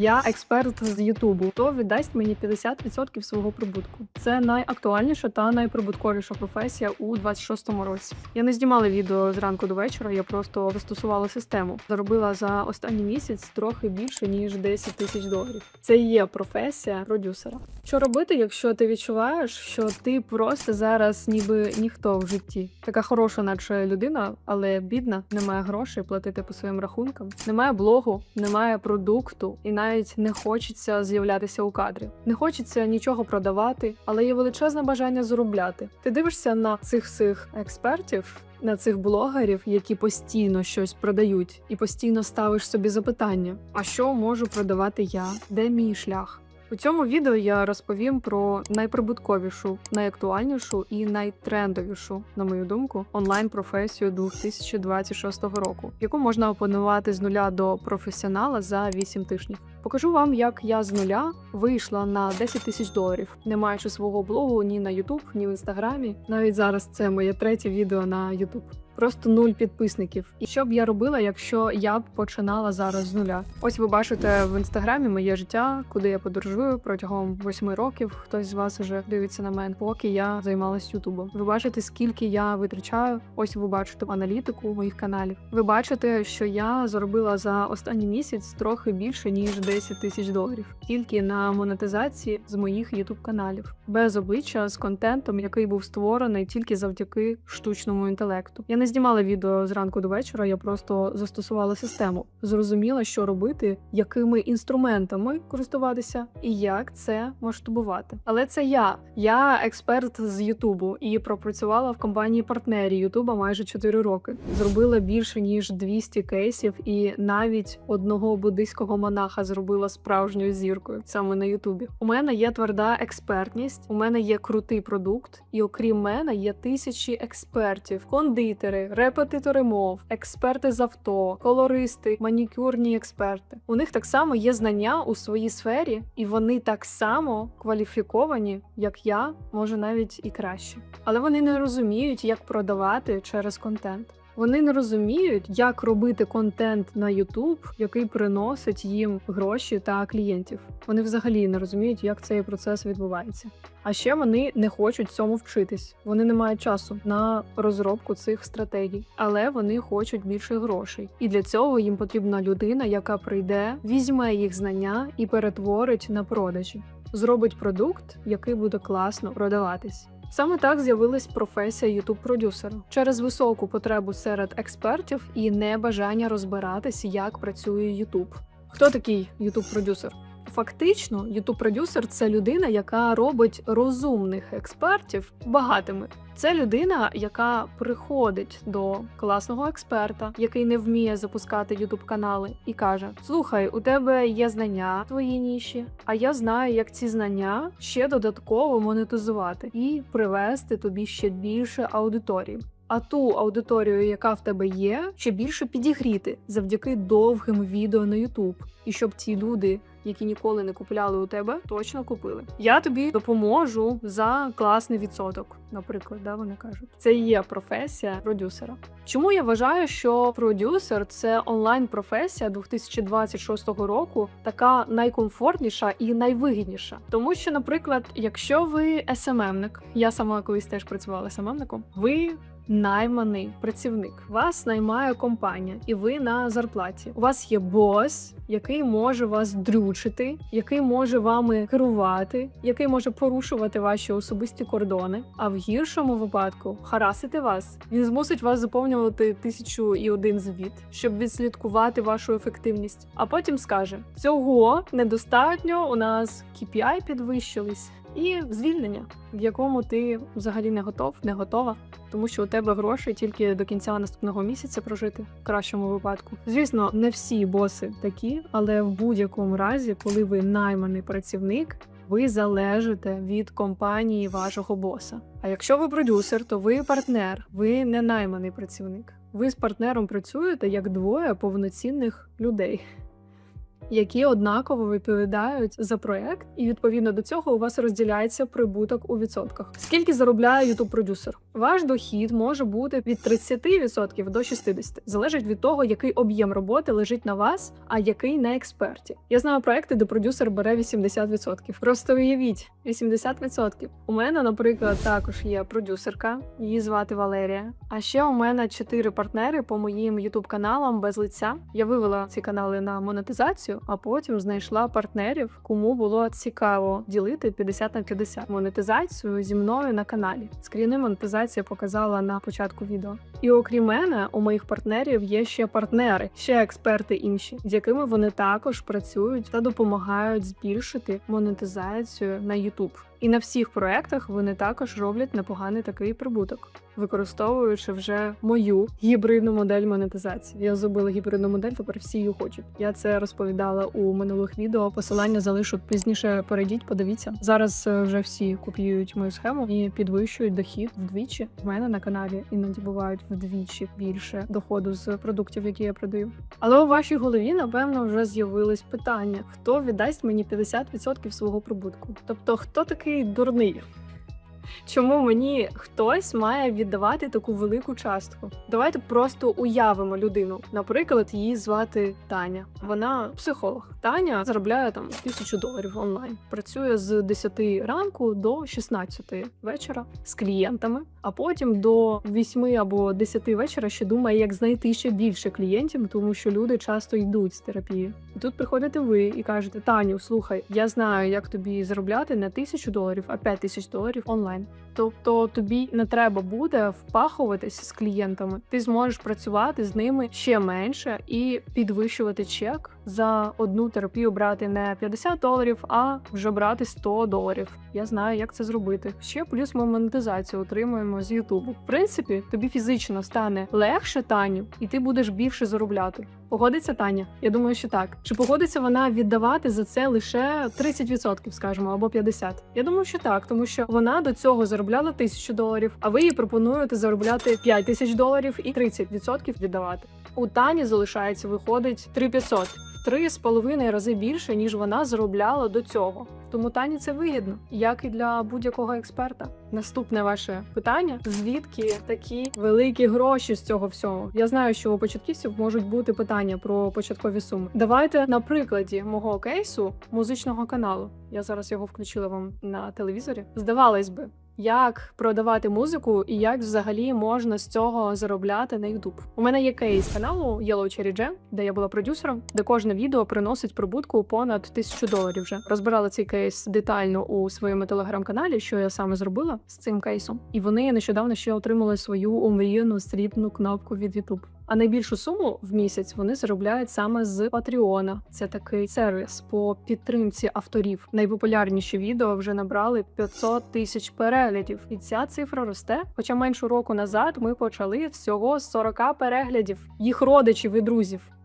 Я експерт з Ютубу. То віддасть мені 50% свого прибутку. Це найактуальніша та найприбутковіша професія у 26-му році. Я не знімала відео зранку до вечора. Я просто застосувала систему. Заробила за останній місяць трохи більше ніж 10 тисяч доларів. Це є професія продюсера. Що робити, якщо ти відчуваєш, що ти просто зараз ніби ніхто в житті? Така хороша, наче людина, але бідна, немає грошей платити по своїм рахункам, немає блогу, немає продукту, і навіть не хочеться з'являтися у кадрі. Не хочеться нічого продавати, але є величезне бажання заробляти. Ти дивишся на цих всіх експертів. На цих блогерів, які постійно щось продають, і постійно ставиш собі запитання: а що можу продавати я? Де мій шлях? У цьому відео я розповім про найприбутковішу, найактуальнішу і найтрендовішу, на мою думку, онлайн-професію 2026 року, яку можна опанувати з нуля до професіонала за 8 тижнів. Покажу вам, як я з нуля вийшла на 10 тисяч доларів, не маючи свого блогу ні на YouTube, ні в інстаграмі. Навіть зараз це моє третє відео на YouTube. Просто нуль підписників. І що б я робила, якщо я б починала зараз з нуля? Ось ви бачите в інстаграмі моє життя, куди я подорожую протягом восьми років. Хтось з вас вже дивиться на мене, поки я займалась Ютубом. Ви бачите, скільки я витрачаю. Ось ви бачите аналітику моїх каналів. Ви бачите, що я заробила за останній місяць трохи більше ніж 10 тисяч доларів, тільки на монетизації з моїх ютуб каналів, без обличчя з контентом, який був створений тільки завдяки штучному інтелекту. Я не знімала відео зранку до вечора, я просто застосувала систему, зрозуміла, що робити, якими інструментами користуватися і як це масштабувати. Але це я. Я експерт з Ютубу і пропрацювала в компанії партнері Ютуба майже 4 роки. Зробила більше ніж 200 кейсів, і навіть одного буддийського монаха зробила справжньою зіркою саме на Ютубі. У мене є тверда експертність, у мене є крутий продукт, і окрім мене є тисячі експертів, кондитери, репетитори мов, експерти з авто, колористи, манікюрні експерти. У них так само є знання у своїй сфері, і вони так само кваліфіковані, як я, може навіть і краще. Але вони не розуміють, як продавати через контент. Вони не розуміють, як робити контент на YouTube, який приносить їм гроші та клієнтів. Вони взагалі не розуміють, як цей процес відбувається. А ще вони не хочуть цьому вчитись. Вони не мають часу на розробку цих стратегій, але вони хочуть більше грошей. І для цього їм потрібна людина, яка прийде, візьме їх знання і перетворить на продажі. Зробить продукт, який буде класно продаватись. Саме так з'явилась професія ютуб продюсера через високу потребу серед експертів і небажання розбиратись, як працює Ютуб. Хто такий youtube продюсер Фактично, youtube продюсер це людина, яка робить розумних експертів багатими. Це людина, яка приходить до класного експерта, який не вміє запускати youtube канали, і каже: Слухай, у тебе є знання в твоїй ніші, а я знаю, як ці знання ще додатково монетизувати і привести тобі ще більше аудиторії. А ту аудиторію, яка в тебе є, ще більше підігріти завдяки довгим відео на YouTube. І щоб ці люди, які ніколи не купляли у тебе, точно купили. Я тобі допоможу за класний відсоток. Наприклад, да, вони кажуть, це є професія продюсера. Чому я вважаю, що продюсер це онлайн-професія 2026 року, така найкомфортніша і найвигідніша. Тому що, наприклад, якщо ви СММник, я сама колись теж працювала СММником, ви найманий працівник. Вас наймає компанія, і ви на зарплаті. У вас є бос, який може вас дрючити, який може вами керувати, який може порушувати ваші особисті кордони. А в гіршому випадку харасити вас. Він змусить вас заповнювати тисячу і один звіт, щоб відслідкувати вашу ефективність. А потім скаже: цього недостатньо. У нас KPI підвищились. І звільнення, в якому ти взагалі не готов, не готова, тому що у тебе грошей тільки до кінця наступного місяця прожити в кращому випадку. Звісно, не всі боси такі, але в будь-якому разі, коли ви найманий працівник, ви залежите від компанії вашого боса. А якщо ви продюсер, то ви партнер, ви не найманий працівник. Ви з партнером працюєте як двоє повноцінних людей які однаково відповідають за проект, і відповідно до цього у вас розділяється прибуток у відсотках. Скільки заробляє youtube продюсер Ваш дохід може бути від 30% до 60%. залежить від того, який об'єм роботи лежить на вас, а який на експерті. Я знаю проекти, де продюсер бере 80%. Просто уявіть, 80%. У мене, наприклад, також є продюсерка, її звати Валерія. А ще у мене чотири партнери по моїм ютуб каналам без лиця. Я вивела ці канали на монетизацію, а потім знайшла партнерів, кому було цікаво ділити 50 на 50 монетизацію зі мною на каналі. Скріни монетизація показала на початку відео. І окрім мене, у моїх партнерів є ще партнери, ще експерти інші, з якими вони також працюють та допомагають збільшити монетизацію на YouTube. І на всіх проектах вони також роблять непоганий такий прибуток, використовуючи вже мою гібридну модель монетизації. Я зробила гібридну модель, тепер всі її хочуть. Я це розповідала у минулих відео. Посилання залишу пізніше. Перейдіть, подивіться. Зараз е, вже всі копіюють мою схему і підвищують дохід вдвічі. В мене на каналі іноді бувають вдвічі більше доходу з продуктів, які я продаю. Але у вашій голові, напевно, вже з'явились питання: хто віддасть мені 50% свого прибутку? Тобто, хто такий дурний? Чому мені хтось має віддавати таку велику частку? Давайте просто уявимо людину. Наприклад, її звати Таня. Вона психолог. Таня заробляє там тисячу доларів онлайн. Працює з 10 ранку до 16 вечора з клієнтами, а потім до 8 або 10 вечора ще думає, як знайти ще більше клієнтів, тому що люди часто йдуть з терапії. І тут приходите ви і кажете: Таню, слухай, я знаю, як тобі заробляти не тисячу доларів, а 5 тисяч доларів онлайн. time. Тобто тобі не треба буде впахуватись з клієнтами. Ти зможеш працювати з ними ще менше і підвищувати чек за одну терапію брати не 50 доларів, а вже брати 100 доларів. Я знаю, як це зробити. Ще плюс ми монетизацію отримуємо з Ютубу. В принципі, тобі фізично стане легше Таню, і ти будеш більше заробляти. Погодиться Таня? Я думаю, що так. Чи погодиться вона віддавати за це лише 30%, скажімо, або 50%? Я думаю, що так, тому що вона до цього заробляла тисячу доларів, а ви їй пропонуєте заробляти 5 тисяч доларів і 30% віддавати. У Тані залишається виходить 3500. в три з половиною рази більше, ніж вона заробляла до цього. Тому Тані це вигідно, як і для будь-якого експерта. Наступне ваше питання: звідки такі великі гроші з цього всього? Я знаю, що у початківців можуть бути питання про початкові суми. Давайте на прикладі мого кейсу музичного каналу. Я зараз його включила вам на телевізорі. Здавалось би. Як продавати музику і як взагалі можна з цього заробляти на YouTube? У мене є кейс каналу Yellow Cherry Jam, де я була продюсером, де кожне відео приносить прибутку понад тисячу доларів. Вже розбирала цей кейс детально у своєму телеграм-каналі, що я саме зробила з цим кейсом. І вони нещодавно ще отримали свою омріяну срібну кнопку від YouTube. А найбільшу суму в місяць вони заробляють саме з Патреона. Це такий сервіс по підтримці авторів. Найпопулярніші відео вже набрали 500 тисяч переглядів, і ця цифра росте. Хоча меншу року назад ми почали всього з 40 переглядів їх родичів і друзів.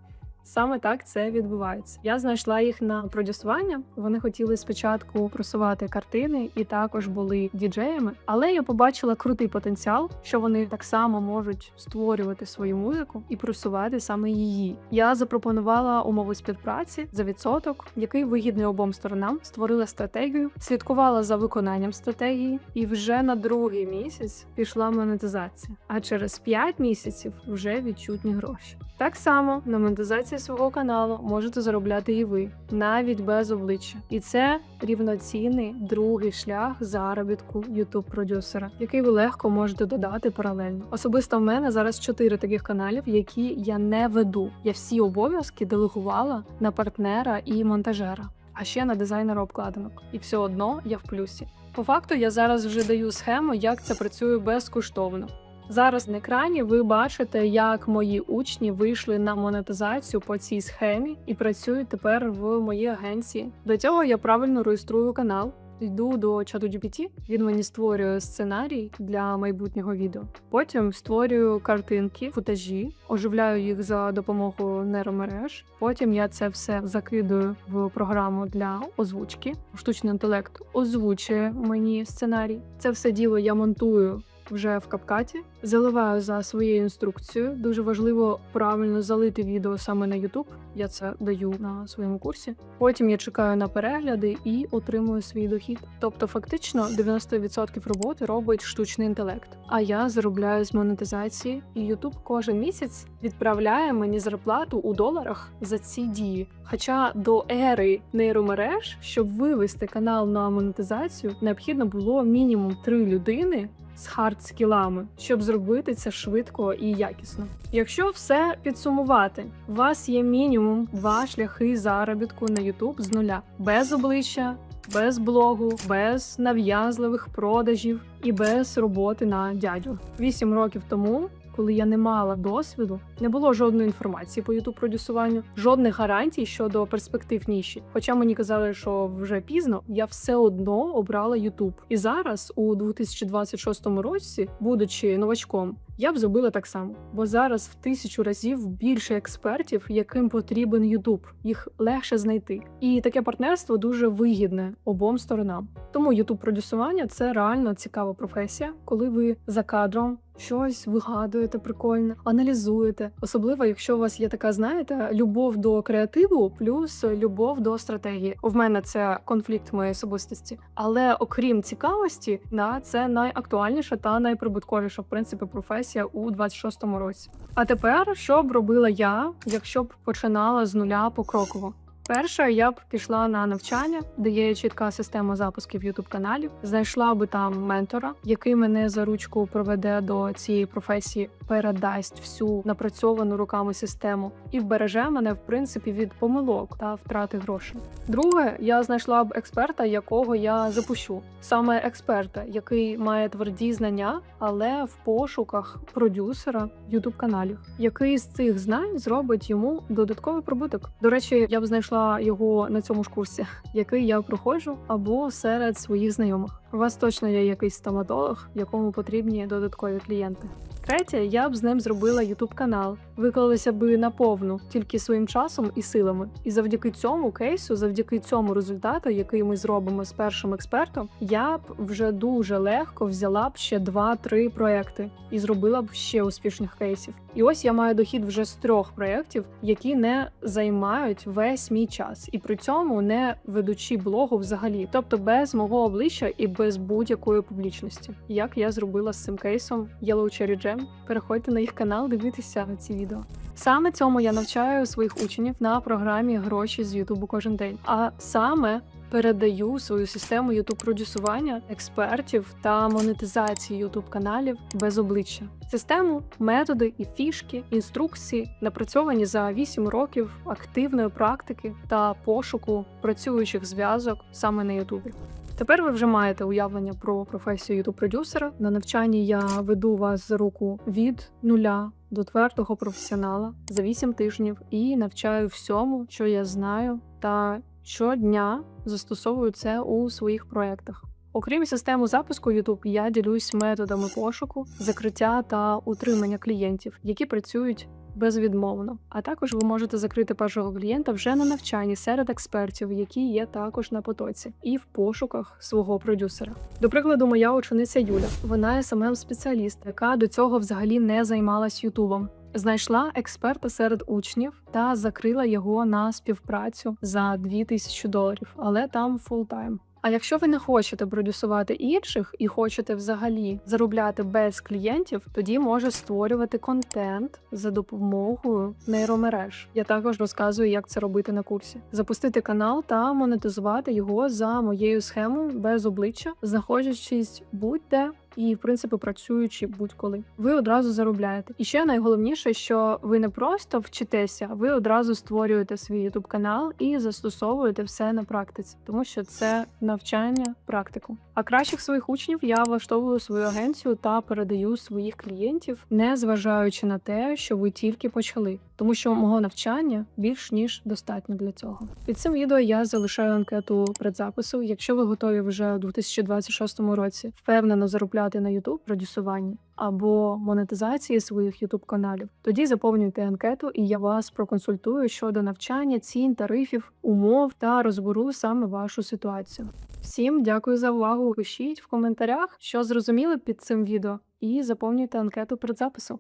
Саме так це відбувається. Я знайшла їх на продюсування. Вони хотіли спочатку просувати картини і також були діджеями. Але я побачила крутий потенціал, що вони так само можуть створювати свою музику і просувати саме її. Я запропонувала умови співпраці за відсоток, який вигідний обом сторонам. Створила стратегію, слідкувала за виконанням стратегії, і вже на другий місяць пішла монетизація. А через 5 місяців вже відчутні гроші. Так само на монетизації свого каналу можете заробляти і ви, навіть без обличчя. І це рівноцінний другий шлях заробітку youtube продюсера який ви легко можете додати паралельно. Особисто в мене зараз чотири таких каналів, які я не веду. Я всі обов'язки делегувала на партнера і монтажера, а ще на дизайнера обкладинок. І все одно я в плюсі. По факту я зараз вже даю схему, як це працює безкоштовно. Зараз на екрані ви бачите, як мої учні вийшли на монетизацію по цій схемі і працюють тепер в моїй агенції. До цього я правильно реєструю канал. Йду до чату GPT, він мені створює сценарій для майбутнього відео. Потім створюю картинки, футажі, оживляю їх за допомогою нейромереж. Потім я це все закидую в програму для озвучки. Штучний інтелект озвучує мені сценарій. Це все діло я монтую вже в капкаті, заливаю за своєю інструкцією. Дуже важливо правильно залити відео саме на YouTube. Я це даю на своєму курсі. Потім я чекаю на перегляди і отримую свій дохід. Тобто, фактично, 90% роботи робить штучний інтелект. А я заробляю з монетизації, і YouTube кожен місяць відправляє мені зарплату у доларах за ці дії. Хоча до ери нейромереж, щоб вивести канал на монетизацію, необхідно було мінімум три людини. З хард-скілами, щоб зробити це швидко і якісно. Якщо все підсумувати, у вас є мінімум два шляхи заробітку на YouTube з нуля, без обличчя, без блогу, без нав'язливих продажів і без роботи на дядю. Вісім років тому. Коли я не мала досвіду, не було жодної інформації по youtube продюсуванню, жодних гарантій щодо перспектив ніші. Хоча мені казали, що вже пізно, я все одно обрала YouTube. І зараз, у 2026 році, будучи новачком, я б зробила так само, бо зараз в тисячу разів більше експертів, яким потрібен YouTube. Їх легше знайти. І таке партнерство дуже вигідне обом сторонам. Тому youtube продюсування це реально цікава професія, коли ви за кадром. Щось вигадуєте прикольно, аналізуєте, особливо якщо у вас є така, знаєте, любов до креативу плюс любов до стратегії. У мене це конфлікт моєї особистості. Але окрім цікавості, да, це найактуальніша та найприбутковіша в принципі професія у 26-му році. А тепер що б робила я, якщо б починала з нуля покроково? Перше, я б пішла на навчання, де є чітка система запусків youtube каналів. Знайшла би там ментора, який мене за ручку проведе до цієї професії, передасть всю напрацьовану руками систему і вбереже мене в принципі від помилок та втрати грошей. Друге, я знайшла б експерта, якого я запущу, саме експерта, який має тверді знання, але в пошуках продюсера youtube каналів, який з цих знань зробить йому додатковий прибуток. До речі, я б знайшла його на цьому ж курсі, який я проходжу, або серед своїх знайомих. У вас точно є якийсь стоматолог, якому потрібні додаткові клієнти. Третє, я б з ним зробила youtube канал, виклалася би наповну тільки своїм часом і силами. І завдяки цьому кейсу, завдяки цьому результату, який ми зробимо з першим експертом, я б вже дуже легко взяла б ще 2-3 проекти і зробила б ще успішних кейсів. І ось я маю дохід вже з трьох проєктів, які не займають весь мій час, і при цьому не ведучи блогу взагалі, тобто без мого обличчя і без будь-якої публічності. Як я зробила з цим кейсом Yellow Cherry Jam. Переходьте на їх канал, дивитися ці відео. Саме цьому я навчаю своїх учнів на програмі Гроші з Ютубу кожен день. А саме передаю свою систему ютуб продюсування експертів та монетизації ютуб каналів без обличчя. Систему, методи і фішки, інструкції напрацьовані за 8 років активної практики та пошуку працюючих зв'язок саме на Ютубі. Тепер ви вже маєте уявлення про професію ютуб продюсера. На навчанні я веду вас за руку від нуля до твердого професіонала за 8 тижнів і навчаю всьому, що я знаю, та щодня застосовую це у своїх проєктах. Окрім системи запуску YouTube, я ділюсь методами пошуку, закриття та утримання клієнтів, які працюють безвідмовно. А також ви можете закрити першого клієнта вже на навчанні серед експертів, які є також на потоці, і в пошуках свого продюсера. До прикладу, моя учениця Юля. Вона smm спеціаліст, яка до цього взагалі не займалась Ютубом. Знайшла експерта серед учнів та закрила його на співпрацю за 2000 доларів, але там фултайм. А якщо ви не хочете продюсувати інших і хочете взагалі заробляти без клієнтів, тоді може створювати контент за допомогою нейромереж. Я також розказую, як це робити на курсі. Запустити канал та монетизувати його за моєю схемою без обличчя, знаходячись будь-де. І, в принципі, працюючи будь-коли, ви одразу заробляєте. І ще найголовніше, що ви не просто вчитеся, ви одразу створюєте свій youtube канал і застосовуєте все на практиці, тому що це навчання практику. А кращих своїх учнів я влаштовую свою агенцію та передаю своїх клієнтів, не зважаючи на те, що ви тільки почали, тому що мого навчання більш ніж достатньо для цього. Під цим відео я залишаю анкету предзапису. Якщо ви готові вже у 2026 році впевнено заробляти на YouTube продюсуванні або монетизації своїх YouTube каналів, тоді заповнюйте анкету, і я вас проконсультую щодо навчання, цін, тарифів, умов та розберу саме вашу ситуацію. Всім дякую за увагу. Пишіть в коментарях, що зрозуміли під цим відео. і заповнюйте анкету перед запису.